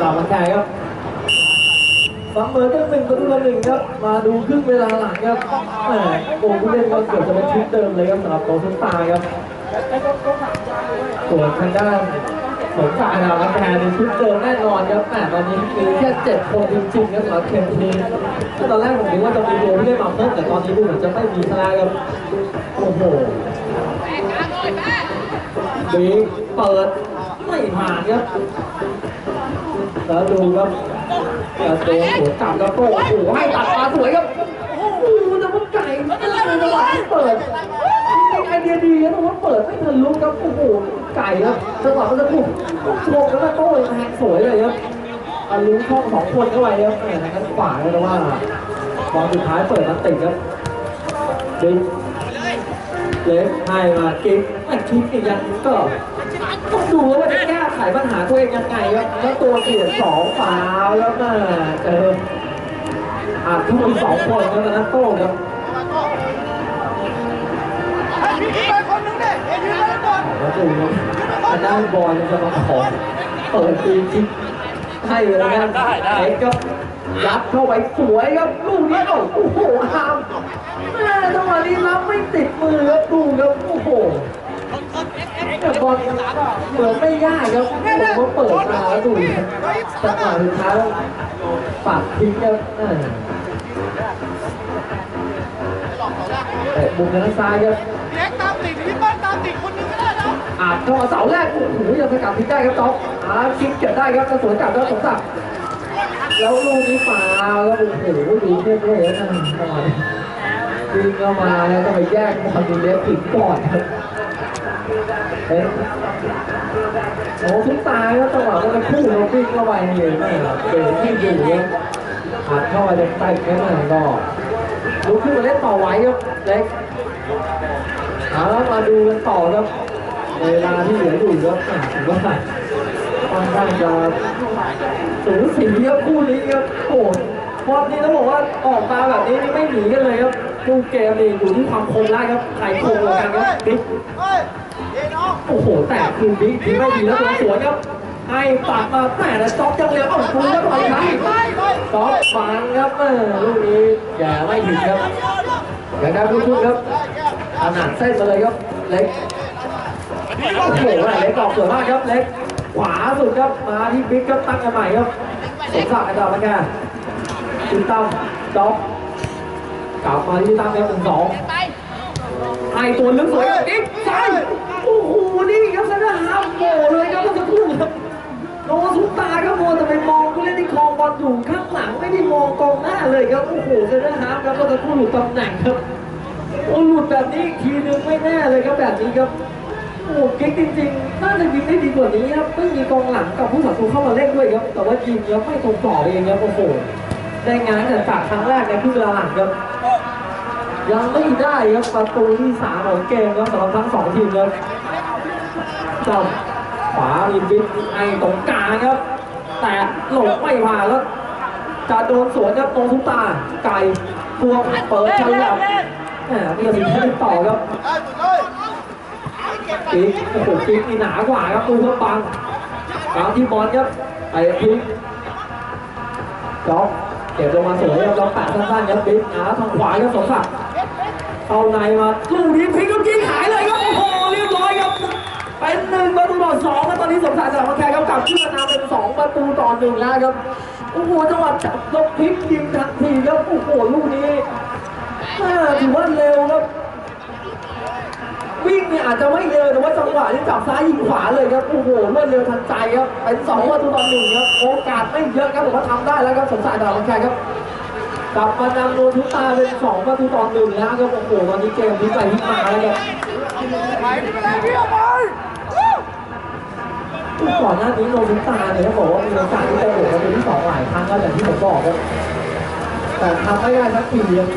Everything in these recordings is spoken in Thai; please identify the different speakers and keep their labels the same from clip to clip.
Speaker 1: ต่อมาแข่ครับเสมอกันหนึ่งประตูต่อหนึ่งครับ มาดูครึ่งเวลาหลังครับแหมโอ้ผู้เล่นก็เกือบจะเป็นชุดเดิมเลยครับสำหรับโตซุปตาครับส่วนทางด้านสมชายดาวรับแทนในชุดเดิมแน่นอนครับแต่ตอนนี้มีแค่เจ็ดคนจริงๆครับสำหรับเทมนี้คือตอนแรกผมคิดว่าจะมีตัวที่ได้มาเพิ่มแต่ตอนนี้ดูเหมือนจะไม่มีซะแล้วครับโอ้โหบีเปิดไม่ผ่านครับ แล้วดูครับจะโดนหัวจับแล้วก็โอ้โหให้ตัดมาสวยครับโอ้โหแต่ว่าไก่ไม่ได้จังหวะที่เปิดจริงๆไอเดียดีนะแต่ว่าเปิดไม่ทันรู้ครับโอ้โหไก่ครับจังหวะมันจะถูกชกแล้วก็โต้แทงสวยเลยครับอันลุ้นช่องสองคนเข้าไปครับแหมทางด้านขวาเลยนะว่าบอลสุดท้ายเปิดมาติดครับดึงเล็กให้มากิ๊กไม่คิดอีกยังก็ ต้องดูว่าจะแก้ไขปัญหาตัวเองยังไงแล้วตัวเปลี่ยสองฝาวแล้วมาเจออะทุกคนสองคนครับตอนนั้นโต้ครับ
Speaker 2: ให้พี่ขึ้นไปคนหนึงดิเอ็ยืนไปก่อน
Speaker 1: แล้วดูครับทางด้านบอลจะมาขอเปิดฟรีคิกให้เลยนะเอ็กก็ยัดเข้าไปสวยครับลูกนี้โอ้โหอามแม่จังหวะนี้รับไม่ติดมือครับดูครับโอ้โห ต่บอลเหมือนไม่ยากครับผมก็เปิดมาแล้วดูจังหวะสุดท้ายปัดทิ้งครับแต่มุมทางซ้ายครับ
Speaker 2: เล็กตามติดพี่เปิ้ลตามติดคนนึงก็ได้นะ
Speaker 1: อาจก็เสาแรกโอ้โหยังสกัดพลิกได้ครับต๊อกอาคิกเก็บได้ครับกระสวนกลับแล้วสมศักดิ์แล้วลูกนี้มาแล้วโอ้โหดูเท่ๆนะจังหวะนี้วิ่งเข้ามาแล้วก็ไปแยกบอลดูเล็กผิดก่อนครับ เอ๊ะโอ้ทุกตายแล้วจังหวะมันคู่เราวิ่งเข้าไปนี่แม่เกิดที่อยู่ครับอัดเข้าไปในใต้แค่นั้นก็ลุกขึ้นมาเล่นต่อไหวครับเล็กเอาแล้วมาดูกันต่อครับเวลาที่เหลืออยู่ครับอะถือว่าค่อนข้างจะสูสีครับคู่นี้ครับโอ้พอนี้ต้องบอกว่าออกมาแบบนี้นี่ไม่หนีกันเลยครับดูเกมนี่อยู่ที่ความคมได้ครับใครคมกันครับ บิ๊ก
Speaker 2: เฮ้ยเย็นน้อง
Speaker 1: โอ้โห แต่คือบิ๊กที่ไม่ดีแล้วตัวสวยครับ ให้ปัดมาแต่แล้วจ็อกจังเลยเอ้าคุณก็ต่อยครับ
Speaker 2: ไปไป
Speaker 1: จ็อกฟังครับเออลูกนี้อย่าไม่ถึงครับอย่างนั้นทุกๆครับขนาดเส้นมาเลยครับ เล็กโอ้โหเล็กออกสวยมากครับ เล็ก ขวาสุดครับ มาที่บิ๊กครับตั้งกันใหม่ครับสมศักดิ์นะครับแล้วกันคุณตั้มจ๊อบกลับมาที่ตั้มครับหนึ่งสองไอตัวลึกสวยครับบิ๊กใช่โโหเลยครับเมื่อสักครู่ครับโดนสุดตาครับโมแต่ไปมองผู้เล่นที่คองบอลอยู่ข้างหลังไม่ได้มองกองหน้าเลยครับโอ้โหเซนเตอร์ฮาล์ฟครับเมื่อสักครู่หลุดตำแหน่งครับโอ้หลุดแบบนี้อีกทีนึงไม่แน่เลยครับแบบนี้ครับโอ้เก่งจริงๆน่าจะยิงได้ดีกว่านี้ครับไม่มีกองหลังกับผู้สัตว์เข้ามาเล่นด้วยครับแต่ว่ายิงแล้วไม่ตรงต่อเองครับโอ้โหได้งานแต่จากครั้งแรกในครึ่งเวลาหลังครับยังไม่ได้ครับประตูที่สามของเกมครับสำหรับทั้งสองทีมครับจอ มขวาอินวิทไอตรงกลางครับ แต่หลงไม่ผ่านแล้ว จะโดนสวนครับตรงทุกตา ไก่พวงเปิดฉลับแหมมีสิทธิ์ให้ต่อครับ
Speaker 2: ได้สุดเลย
Speaker 1: ปีกโอ้โหปีกนี่หนากว่าครับดูเพื่อปังตามที่บอลครับไอ้พีกจ็อกเก็บลงมาสวยครับล็อกแปะสั้นๆครับปีกหาทางขวาครับสมศักดิ์เอาในมาลูกนี้พลิกลูกยิงหายเลย เป็นหนึ่งประตูต่อสองครับตอนนี้สมศักดิ์จามาแข่งครับกลับขึ้นมานำเป็นสองประตูต่อหนึ่งแล้วครับโอ้โหจังหวะจับลงพลิกยิงทันทีครับโอ้โหลูกนี้ถือว่าเร็วครับ วิ่งเนี่ยอาจจะไม่เร็วแต่ว่าจังหวะที่จับซ้ายยิงขวาเลยครับโอ้โหรวดเร็วทันใจครับเป็นสองประตูต่อหนึ่งครับโอกาสไม่เยอะครับผมว่าทำได้แล้วครับสมศักดิ์ดามังแคครับกลับมานำโนทุตาเป็นสองประตูต่อหนึ่งแล้วครับโอ้โหตอนนี้เกมพลิกไปพลิกมาแล้วครับ
Speaker 2: ไปพี่ไปเลยพี่เอาไป
Speaker 1: ก่อนหน้านี้โนทุตาเนี่ยเขาบอกว่ามีโอกาสที่จะโดดประตูที่สองหลายครั้งแล้วอย่างที่ผมบอกครับแต่ทำไม่ได้สักทีครับ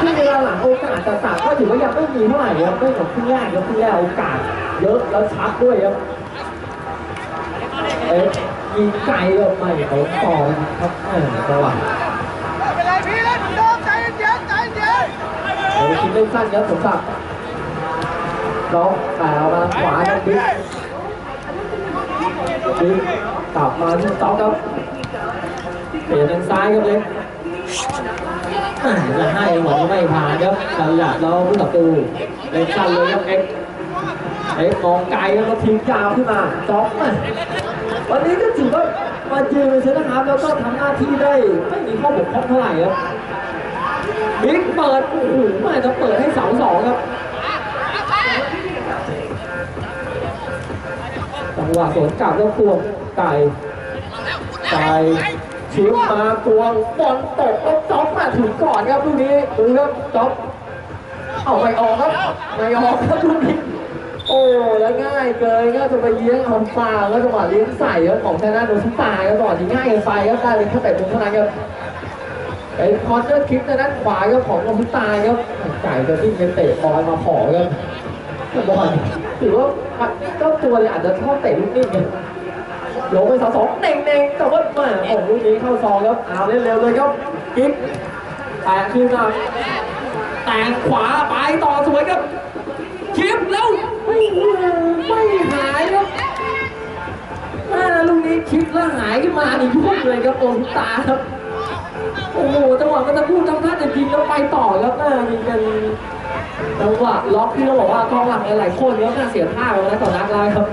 Speaker 1: ที่เวลาหลังโอกาสต่างๆก็ถือว่ายังไม่มีเท่าไหร่ครับไม่เหมือนครึ่งแรกครับครึ่งแรกโอกาสเยอะแล้วชัดด้วยครับเอ๊ะยิงไกลออกมาเขาต่อครับเออจังหวะ
Speaker 2: ไม่เป็นไรพี่เล่นเหมือนเดิมใจเย็นใจเย็น
Speaker 1: เดี๋ยวคิดเล่นสั้นครับสมศักดิ์ น้องแต่เอามาขวาครับบิ๊กบิ๊กกลับมาที่ต๊อกครับเปลี่ยนทางซ้ายครับเล็กจะให้เหมอไม่ผ่านครับฉลับแล้วผู้ตับตูเล็กสั้นเลยครับเอ็กเอ็กมองไกลแล้วก็ทิ้งยาวขึ้นมาจ๊อกอะวันนี้ก็ถือว่ามาเป็นเซนเตอร์ฮาร์ฟแล้วก็ทำหน้าที่ได้ไม่มีข้อบกพร่องเท่าไหร่ครับบิ๊กเปิดโอ้โหไม่จะเปิดให้เสาสองครับ งหวะสวนกลับแล้วควงไก่ไก่ชิมมาควงบอลตกแล้วจ๊อบมาถึงก่อนครับลูกนี้ดูครับจ๊อบเอาไม่ออกครับไม่ออกครับลูกนี้โอ้แล้วง่ายเกินก็จะไปเลี้ยงเอาปลาแล้วจังหวะเลี้ยงใส่ครับของชนะโดนทุกตายครับจังหวะที่ง่ายเกินไปครับได้เลยแค่แต่ตรงเท่านั้นครับไอ้คอนเนอร์คิกในด้านขวาครับของโดนทุกตายครับไก่จะวิ่งไปเตะบอลมาขอครับบอลถือว่า เจ้าตัวเนี่ยอาจจะชอบเตะลูกนิ่งไงลงไปสองสองเน่งเน่งแต่ว่าแหมาของลูกนี้เข้าซองครับเอาเล่นเร็วเลยครับกิ๊กแตะขึ้นมาแต่งขวาไปต่อสวยครับคิปแล้วไม่ไม่หายครับลูกนี้คิปแล้วหายขึ้นมานี่ยุ่งเลยครับโดนทุกตาครับโอ้โหจังหวะมันจะพูดทำท่าจะยิงแล้วไปต่อครับแม่ยิงกัน จังหวะล็อกที่เราบอกว่ากองหลังหลายๆคนเนี่ยน่าเสียท่าไปแล้วต่อนัดแรกครับ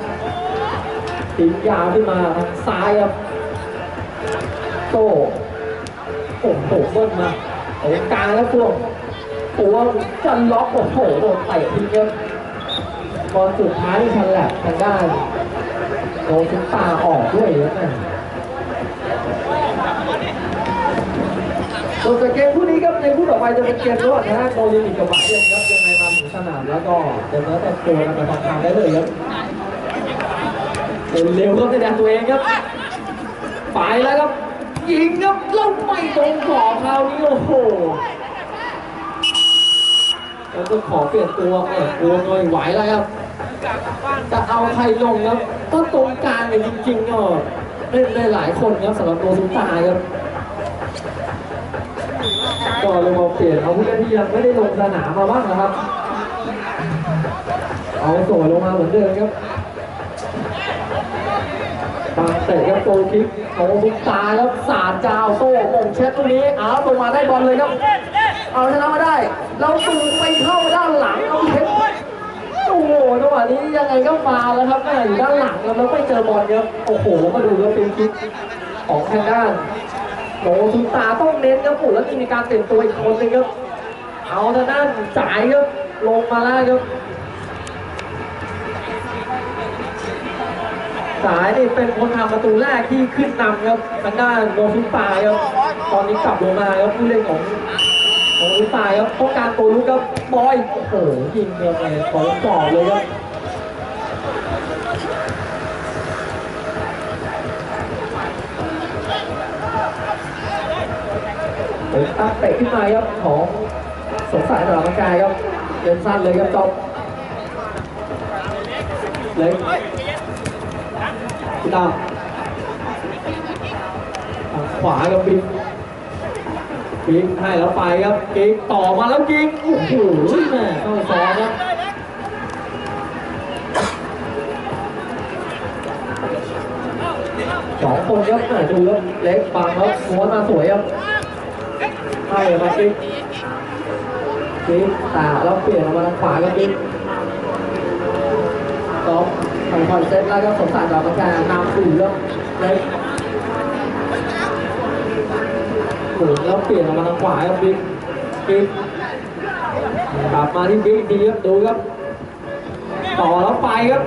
Speaker 1: ทิ้งยาวขึ้นมาทางซ้ายครับโตโอ้โหเบิ้ลมาตรงกลางแล้วพวกตัวจะล็อกโอ้โหโดนเตะทิ้งครับบอลสุดท้ายที่ชันแหลกทางด้านโดนทิ้งตาออกด้วยครับแม่ส่วนจากเกมคู่นี้ครับในคู่ต่อไปจะเป็นเกมระหว่างทางด้านโกลินิกกับบาเยนครับ แล้วก็เดินแล้วแต่ตัวกันไปทางได้เลยครับเร็วครับในแดนตัวเองครับไปแล้วครับยิงครับแล้วไม่ตรงกรอบคราวนี้โอ้โหแล้วก็ขอเปลี่ยนตัวเออตัวหน่อยไหวแล้วครับจะเอาใครลงครับก็ตรงกลางเนี่ยจริงๆก็เล่นได้หลายคนครับสำหรับโรซุนตาครับก็เลยมาเปลี่ยนเอาผู้เล่นที่ยังไม่ได้ลงสนามมาบ้างนะครับ เอาส่ลงมาเหมือนเดิมครับตามเตะครับโกลคิกโอ้บุกตาครับสาดจาวโต้มงเช็ดตรงนี้เอาลงมาได้บอลเลยครับ เอาชนะมาได้ เราตูไปเข้าด้านหลังเอาเช็ดโอ้โหจังหวะนี้ยังไงก็มาแล้วครับแม่อยู่ด้านหลังแล้วไม่เจอบอลครับโอ้โหมาดูแล้วเป็นคิกของทางด้านโดทุนตาต้องเน้นครับผมแล้วมีการเปลี่ยนตัวอีกคนนึงครับเอาทางด้านจ่ายครับลงมาแล้วครับ สายนี่เป็นคนทำประตูแรกที่ขึ้นนำครับทางด้านโดทุนตาครับตอนนี้กลับลงมาครับผู้เล่นของของทุนตาครับต้องการตัวลุกครับบอยโอ้โหยิงเงยเลยของกรอบเลยครับผมตั้งเตะขึ้นมาครับของสงสัยตลอดกายครับเดินสั้นเลยครับจบเลย ตาขวาครับบิ๊กบิ๊กให้แล้วไปครับกิ๊กต่อมาแล้วกิ๊กโอ้โหแม่เข้าซ้อนครับสองคนครับดูครับเล็กบังแล้วม้วนมาสวยครับให้มากิ๊กกิ๊กตาแล้วเปลี่ยนมาทางขวาก็กิ๊ก อกทำคอนเซ็ปต์แล้วก็สมสารดอกกระจายนำสู่แล้วเล็กหมุนแล้วเปลี่ยนออกมาทางขวาครับบิ๊กกิ๊กกลับมาที่บิ๊กดีครับดูครับ ต่อแล้วไปครับ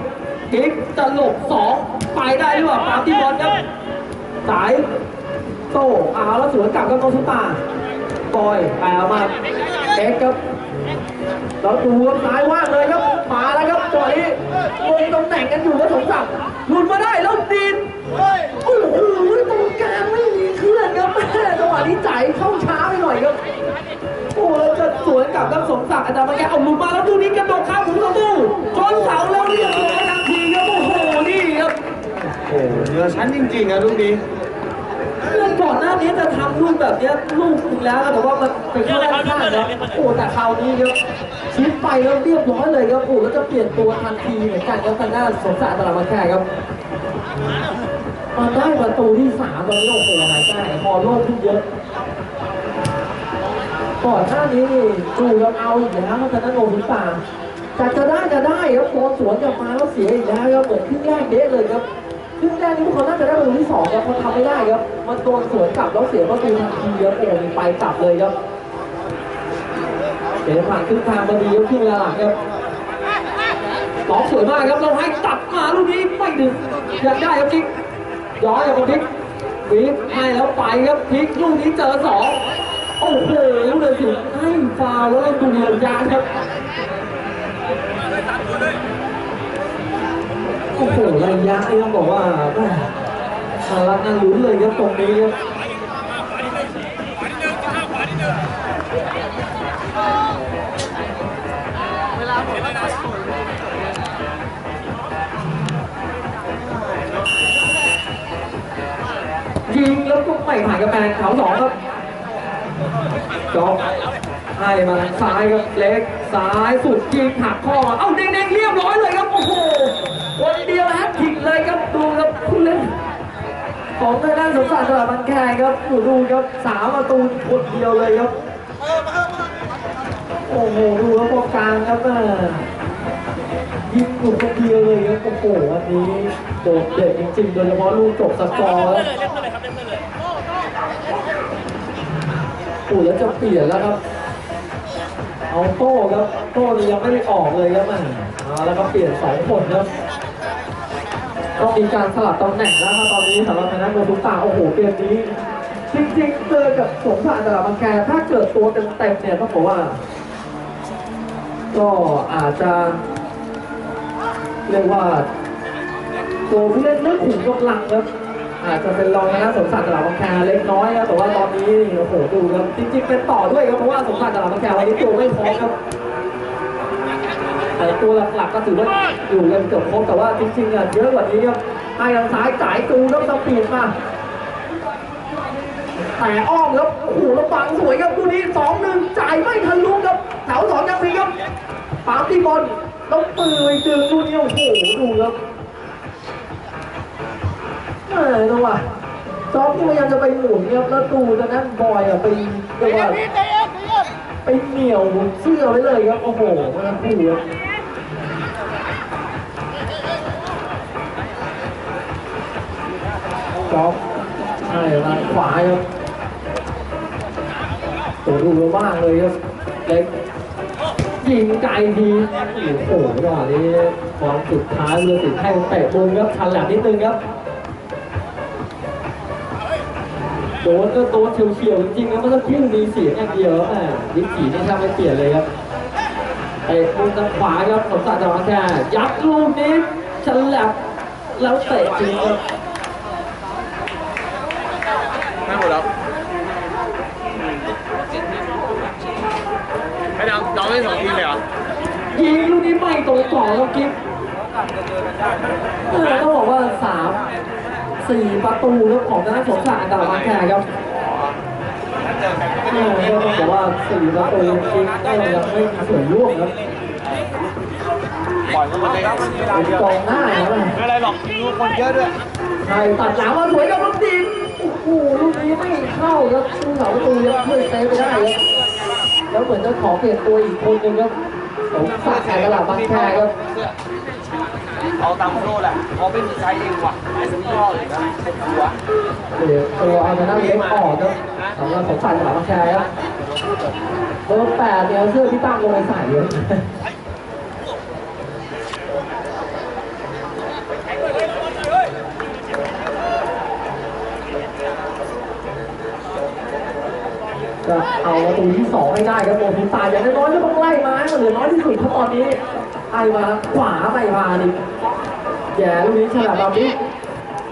Speaker 1: กิ๊กจะหลบสองไปได้หรือเปล่าตามที่บอลครับสายโต้เอาแล้วสวนกลับกับโนสุตาบอยแปลมาเอ็กครับ เราดูซ้ายว่างเลยครับมาแล้วครับจังหวะนี้งงตำแหน่งกันอยู่ก็สมศักดิ์หลุดมาได้แล้วดินโอ้โหตรงกลางไม่มีเคลื่อนครับจังหวะนี้จ่ายเข้าช้าไปหน่อยครับโอ้โหแล้วจะสวนกลับกับสมศักดิ์อาจารย์มาแกเอาหลุดมาแล้วดูนี้กระโดดข้ามถึงประตูชนเสาแล้วเรียบร้อยทันทีครับโอ้โหนี่ครับ
Speaker 2: โอ้เหนือชั้นจริงๆอะลูกนี้
Speaker 1: เลื่อนนี้จะทำลูกแบบเนี้ยลูกหนึงแล้วแต่ว่ามันเป็นเข้าด้านข้างนะโอ้แต่คราวนี้ครับชิปไปแล้วเรียบร้อยเลยครับโอ้แล้วจะเปลี่ยนตัวทันทีเหมือนกันครับทางด้านสมศักดิ์ตลาดมาแค่ครับมาได้ประตูที่สามตอนนี้โอ้โหหายใจหายคอโล่งขึ้นเยอะก่อนหน้านี้นี่ดูแล้วเอาอีกแล้วทางด้านโอลิมปาจะจะได้จะได้ครับโดนสวนกลับมาแล้วเสียอีกแล้วครับเหมือนครึ่งแรกเด๊ะเลยครับ ครึ่งแรกนี่พวกเขาน่าจะได้ประตูที่สองครับเขาทำไม่ได้ครับมันโดนสวนกลับแล้วเสียประตูทันทีครับโอ้ไปกลับเลยครับเดี๋ยวผ่านครึ่งทางมาดีครับครึ่งเวลาหลังครับล็อกสวยมากครับเราให้ตัดมาลูกนี้ไม่ดึงอยากได้ครับจิ๊กย้อยกับพิกวิฟให้แล้วไปครับพิกลูกนี้เจอสองโอ้โหลูกเลยถึงให้ฟาวแล้วเล่นดูเดียวยางครับ รยะนี่ต้องบอกว่าแม่สาระน่าลุ้นเลยครับตรงนี้ครับยิงแล้วก็ไม่ผ่านกระแพงเขาสองครับจอบให้มาทางซ้ายครับเล็กซ้ายสุดยิงหักข้อเอ้าเด้งๆเรียบร้อยเลยครับโอ้โหคนดี ของทางด้านสมศักดิ์ตลาดบันแคครับดูดูครับสามประตูคนเดียวเลยครับโอ้โหดูครับตรงกลางครับม่ยิงอยู่คนเดียวเลยครับโอ้โหวันนี้โดดเด่นจริงๆโดยเฉพาะลูกจบสกอร์แล้วโอ้แล้วจะเปลี่ยนแล้วครับเอาโต้ครับโต้ยังไม่ได้ออกเลยครับมันเอาแล้วก็เปลี่ยนสองคนครับ ก็มีการสลับตำแหน่งแล้วครับตอนนี้สำหรับทางด้านโนบุตะโอ้โหเกมนี้ จริงๆเจอกับสงขลาตลาดบางแคถ้าเกิดตัวเต็มๆเนี่ยต้องบอกว่า ก็อาจจะ เรียกว่า ตัวผู้เล่นไม่ขุมกำลังครับอาจจะเป็นรองนะสมศักดิ์ตลาดบางแคเล็กน้อยครับแต่ว่าตอนนี้โอ้โหดูครับจริงๆเป็นต่อด้วยครับเพราะว่าสมศักดิ์ตลาดบางแควันนี้ตัวไม่พร้อมครับ แต่ตัวหลักๆก็ถือว่าอยู่กันเกือบครบแต่ว่าจริงๆอะเยอะกว่านี้ครับให้ทางซ้ายจ่ายตูครับสปีดมาแต่อ้อมครับโอ้โหแล้วบังสวยครับดูนี้สองหนึ่งจ่ายไม่ทะลุครับแถวสองยังมีครับปาตีบอลต้องปืนดึงดูนี้โอ้โหดูครับเออจังหวะจอบที่พยายามจะไปหมุนเนี่ยแล้วดูตอนนั้นบอยอะไปเรียกว่า ไปเหนี่ยวเสื้อไว้เลยครับ โอ้โหมันทั้งคู่ครับจอบใช่ทางขวาครับตัวดูแล้วบ้างเลยครับเล็กยิงไกลทีโอ้โหจังหวะนี้ความสุดท้ายเรือสิให้เตะบอลครับทันแหลมนิดนึงครับ โดนก็โดนเฉียวๆจริงๆนะมันก็พุ่งมีเสียงอย่างเดียวอะดิจีนี่แทบไม่เปลี่ยนเลยครับเตะมุมทางขวาครับสมศักดิ์จังหวะแค่ยัดลูกนี้ฉลับแล้วเตะจริงครับ
Speaker 3: ไม่หมดแล้วให้น้องน้องเล่นสองทีมเลยเหรอ
Speaker 1: ยิงลูกนี้ไม่ตรงต่อครับกิ๊บเออต้องบอกว่าสาม สี่ประตูครับของทางด้านสมศักดิ์อันดับมาแค่ครับเออก็ต้องบอกว่าสี่ประตูจริงๆก็ยังไม่มีส่วนร่วมครับ
Speaker 3: ปล่อยมันเลยครับ
Speaker 1: เป็นกองหน้าครับ
Speaker 3: ไม่เป็นไรหรอกลูกคนเยอะด้วย
Speaker 1: ใช่ตัดหลังมาสวยกับลูกดินโอ้โหลูกนี้ไม่เข้าครับลูกเสาประตูยังช่วยเซฟไปได้ครับแล้วเหมือนจะขอเปลี่ยนตัวอีกคนนึงครับสมศักดิ์แข่งตลาดบางแคครับ
Speaker 3: เอาตามโลแหละเขาไม่มีใช้เองว่ะไอ้สมิธอเลยนะหัว
Speaker 1: เดี๋ยวตัวเอาชนะเล็กออกครับสำหรับสมศักดิ์ตลาดบางแคครับเบอร์แปดเนี่ยเอเสื้อที่ตั้งลงไปใส่เลยจะเอาประตูที่สองให้ได้ครับโมพิตาอย่างน้อยก็ต้องไล่มาเหลือน้อยที่สุดเพราะตอนนี้ไอมาขวาไปมาดิ แย่ลูกนี้ฉลาดแบบนี้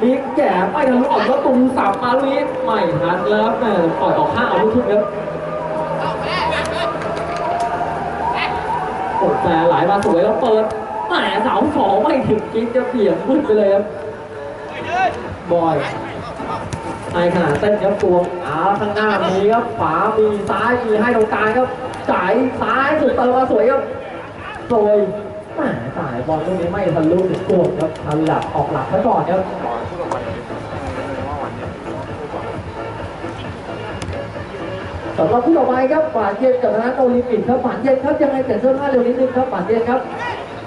Speaker 1: มีแย่ไปทะลุออกแล้วตูสับมาลูกนี้ไม่ทันแล้วแม่ปล่อยออกข้าเอาลูกทุกครับกดแฝไหลมาสวยแล้วเปิดแหมเสาสองไม่ถึงกิ๊กจะเปลี่ยนมืดไปเลยครับบอยในขณะเต้นครับตวงอาข้างหน้ามีครับขวามีซ้ายมีให้ตรงกลางครับจ่ายซ้ายสุดเติมมาสวยครับสวย แหมจ่ายบอลลูกนี้ไม่ทะลุถึงตัวครับทันหลับออกหลักซะก่อนครับสำหรับผู้ต่อไปครับหวานเย็นกับทางด้าโอลิมปิกครับหวานเย็นครับยังไงเปลี่ยนเสื้อผ้าเร็วนิดนึงครับหวานเย็นครับ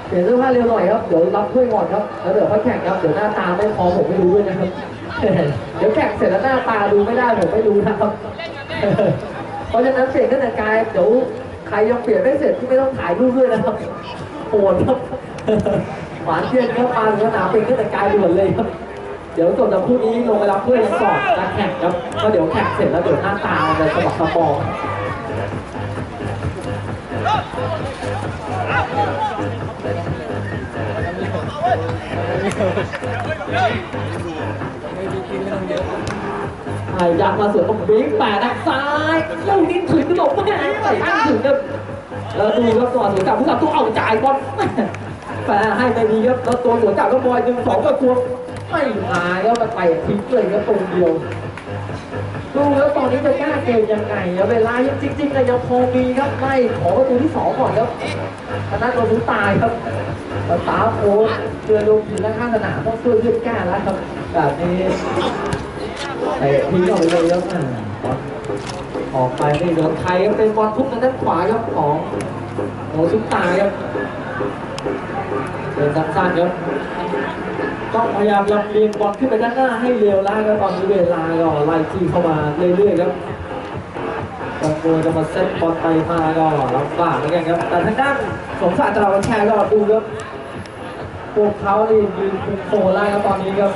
Speaker 1: เปลี่ยนเสื้อผ้าเร็วหน่อยครับเดี๋ยวรับถ้วยก่อนครับแล้วเดี๋ยวค่อยแข่งครับเดี๋ยวหน้าตาไม่พอผมไม่รู้ด้วยนะครับเดี๋ยวแข่งเสร็จแล้วหน้าตาดูไม่ได้ผมไม่รู้นะครับเพราะฉะนั้นเปลี่ยนตั้งแต่กายเดี๋ยวใครยังเปลี่ยนไม่เสร็จที่ไม่ต้องถ่ายรูปด้วยนะครับ ปวดครับหวานเย็นครับมาถึงสนามเป็นตั้งแต่กายด่วนเลยครับ เดี๋ยวส่วนจากคู่นี้ลงไปรับเพื่อนกันก่อนะแข่งครับก็เดี๋ยวแข่งเสร็จแล้วเดี๋ยวหน้าตาจะสะบักสะบอมไอ้ยักษ์มาสวนของบิ๊กแปดด้านซ้ายลูกนี้ถึงกระโดดแม่ใส่ข้งถึงครับ แล้วดูครับตัวสวนกลับผู้กับตัวเอาจ่ายบอลแม่ให้ไปดีครับแล้วตัวสวนกลับก็บอยหนึ่งสองก็ตัวไม่หายก็มาเตะทิ้งเลยครับตรงเดียวดูแล้วตอนนี้จะแก้เกมยังไงเวลายังจริงๆก็ยังพอมีครับไม่ขอประตูที่สองก่อนครับชนะตัวนู้ตายครับแล้วตาโค้ชเรือลงอยู่ด้านข้างสนามต้องช่วยเพื่อนแก้แล้วครับแบบนี้เตะทิ้งออกไปเลยครับ ออกไปนี่โดนไทยครับเป็นบอลทุบทางด้านขวาครับของโอซุปตาครับเดินสั้นๆครับต้องพยายามลำเลียงบอลขึ้นไปด้านหน้าให้เร็วแล้วครับตอนนี้เวลาก็ไล่ที่เข้ามาเรื่อยๆครับกังวลจะมาเซตบอลไปมาก็ลำบากเหมือนกันครับ แต่ทางด้านสมศักดิ์ตราวันแชร์ก็ดูครับพวกเขาเนี่ยืนคุมโซนไล่ครับตอนนี้ครับ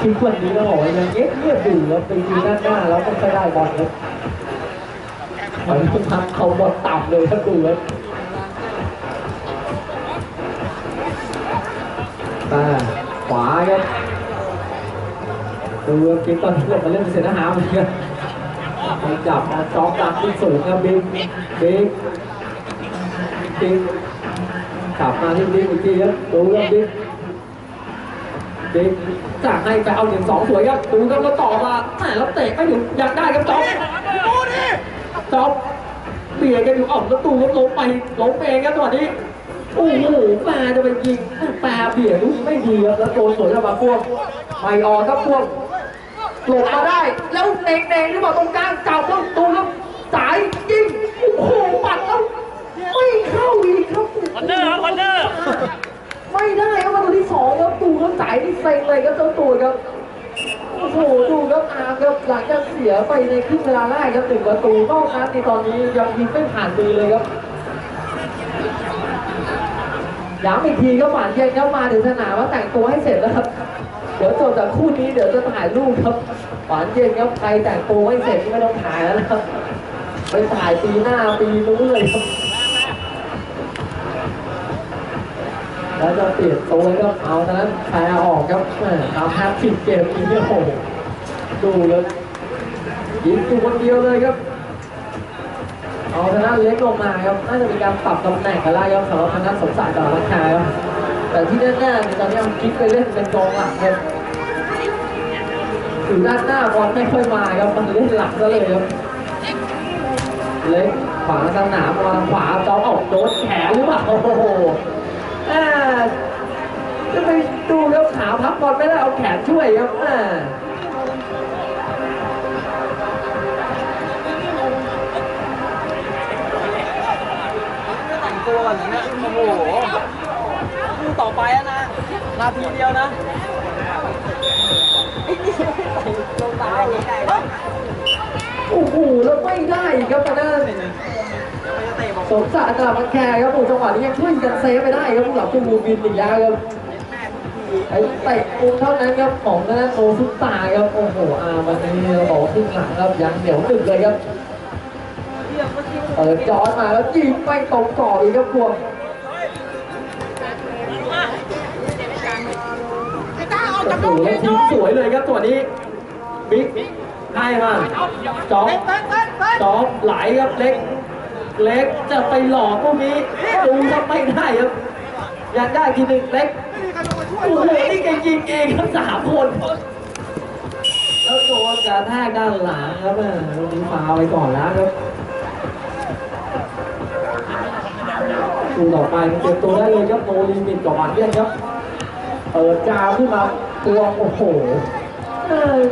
Speaker 1: คิดวันนี้ก็บอกว่ายังเงียบเงียบอยู่ครับไปยืนด้านหน้าแล้วก็ไม่ได้บอลครับมันทำเขาบอลต่ำเลยถ้าดูครับตาขวาครับดูครับคิดตอนที่ลงมาเล่นเป็นเซนทหารเหมือนกันไปจับมาจ็อกดักที่สูงครับบิ๊กบิ๊กบิ๊กกลับมาที่บิ๊กอีกทีครับดูครับบิ๊ก เด็กจากให้ไปเอาเหนึ่งสองสวยครับดูครับแล้วต่อมาแหมแล้วเตะไม่ถึงอยากได้ครับจ๊อบจ๊อบเบียดกันอยู่อ่อมแล้วตูครับล้มไปล้มเองครับจังหวะนี้โอ้โหแปรจะไปยิงแปรเบียดลูกไม่ดีครับแล้วโดนสวนเข้ามาพวกไม่ออกครับพวกหลบมาได้ แล้วเน่งเน่งหรือเปล่าตรงกลางจับแล้วตูครับจ่ายยิงโอ้โหปัดแล้วไม่เข้าอีกครับ
Speaker 4: คอนเนอร์ครับคอนเนอร์
Speaker 1: ไม่ได้ครับประตูที่สองครับตูครับจ่ายที่เซ็งเลยครับเจ้าตัวครับโอ้โหดูครับอาร์ครับหลังจากเสียไปในครึ่งเวลาแรกครับหนึ่งประตูนอกนั้นในตอนนี้ยังยิงไม่ผ่านมือเลยครับย้ำอีกทีก็หวานเย็นครับมาถึงสนามว่าแต่งตัวให้เสร็จแล้วครับเดี๋ยวจบจากคู่นี้เดี๋ยวจะถ่ายรูปครับหวานเย็นครับใครแต่งตัวไม่เสร็จไม่ต้องถ่ายแล้วนะครับไปถ่ายปีหน้าปีนู้นเลยครับ แล้วจะเปลี่ยนตัวก็เอาทางนั้นแพ้ออกครับแหม่ตามแฮปปี้เกมนี้เนี่ยโอ้โหดูเลยยิงตัวคนเดียวเลยครับ เอาทางนั้นเล็กลงมาครับ น่าจะมีการปรับตำแหน่งกันแล้วครับสำหรับทางนั้นสมศักดิ์กับรักชายครับแต่ที่แน่ๆเนี่ยตอนนี้มันคิดไปเล่นเป็นกองหลักครับอยู่ด้านหน้าบอลไม่ค่อยมาครับมันเล่นหลักซะเลยครับเล็กขวาสนามมาทางขวาจอมออกโดนแขนหรือเปล่าโอ้โห อ่าจะไปดูแล้วขาพับบอลไม่ได้เอาแขนช่วยครับอ่า
Speaker 3: แต่งตัวกันอย่างเงี้ยโอ้โหคู่ต่อไปแล้วนะ นาทีเดียวนะไอ้นี่ไม่ใส่รองเท้าเลยไงวะ
Speaker 1: โอ้โห แล้วไม่ได้อีกครับตอนนั้น สมศักดิ์ตลาดมันแคร์ครับโอ้จังหวะนี้ยังช่วยกันเซฟไปได้ครับผู้หลับผู้บูบินอีกแล้วครับไอ้เตะมุมเท่านั้นครับของทางด้านโอซุปตาครับโอ้โหอาวันนี้เราบอกว่าครึ่งหลังครับยังเหนียวหนึบเลยครับ
Speaker 3: เรียกเมื่อกี้
Speaker 1: เปิดจอดมาแล้วยิงไปตรงกรออีกครับพวกโอ้โห
Speaker 2: ลูก
Speaker 1: แล้ว
Speaker 2: นี้
Speaker 1: ทิ้งสวยเลยครับตัวนี้บิ๊กให้มาจอ
Speaker 2: เต้
Speaker 1: บ
Speaker 2: นเต้นเต้นเต้น
Speaker 1: จอบไหลครับเล็ก เล็กจะไปหลอกพวกนี้ดูครับไม่ได้ครับอยากได้ทีหนึ่งเล็กโอ้โหนี่แกยิงเองครับสามคนกระแทกด้านหลังครับลูกนี้ฟาวไปก่อนแล้วครับดูต่อไปเก็บตัวได้เลยครับโนลิมิตกับอาเซียนครับเปิดจาวขึ้นมาตัวโอ้โห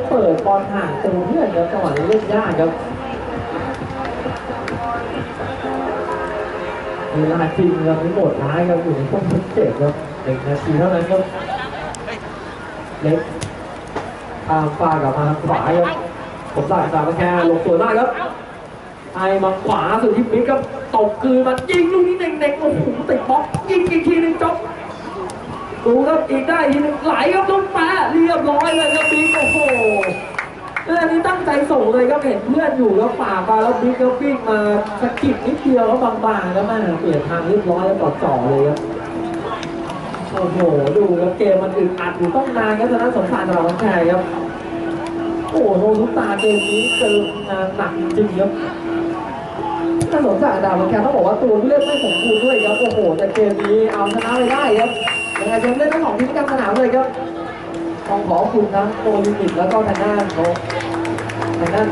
Speaker 1: เปิดบอลห่างตัวเพื่อนครับจังหวะนี้เล่นยากครับ เวลาจริงครับนี่โหดร้ายครับอยู่ในช่วงทดเจ็บครับหนึ่งนาทีเท่านั้นครับเล็กทางฟ้ากลับมาทางขวาครับผมสั่งสามแค่ลงตัวได้ครับไอ้มาขวาสุดที่บิ๊กครับตบคืนมายิงลูกนี้เน่งๆโอ้โหติดบล็อกยิงอีกทีหนึ่งจบดูครับอีกได้อีกทีหนึ่งไหลครับลูกแปะเรียบร้อยเลยครับบิ๊กโอ้โห เรื่องนี้ตั้งใจส่งเลยครับเห็นเพื่อนอยู่แล้วฝ่าไปแล้วบิ๊กก็วิ่งมาสะกิดนิดเดียวแล้วบางๆแล้วแม่เปลี่ยนทางเรียบร้อยแล้วต่อจ่อเลยครับโอ้โหดูครับเกมมันอึดอัดอยู่ต้องนานครับชนะสงสารเราแข่ครับโอ้โหโนทุกตาเกมนี้เจอหนักจริงครับถ้าสงสารดาวมันแค่ต้องบอกว่าตัวผู้เล่นไม่สมบูรณ์ด้วยครับโอ้โหแต่เกมนี้เอาชนะไปได้ครับยังไงจะเล่นทั้งสองทีมกลางสนามเลยครับ ต้องขอบคุณทั้งโปรลิมิตแล้วก็ทางด้านของทางด้าน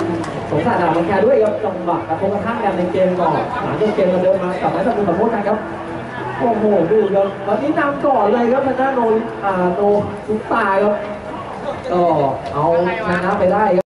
Speaker 1: สงสารดาวมันแค่ด้วยครับจังหวะกระทบกระทั่งกันในเกมก่อนหลังจากเกมมาเดินมากลับมาตะลุมตะโพกกันครับโอ้โหดูครับวันนี้นำก่อนเลยครับทางด้านโนอ่าโนทุกตาครับก็เอาชนะไปได้ครับ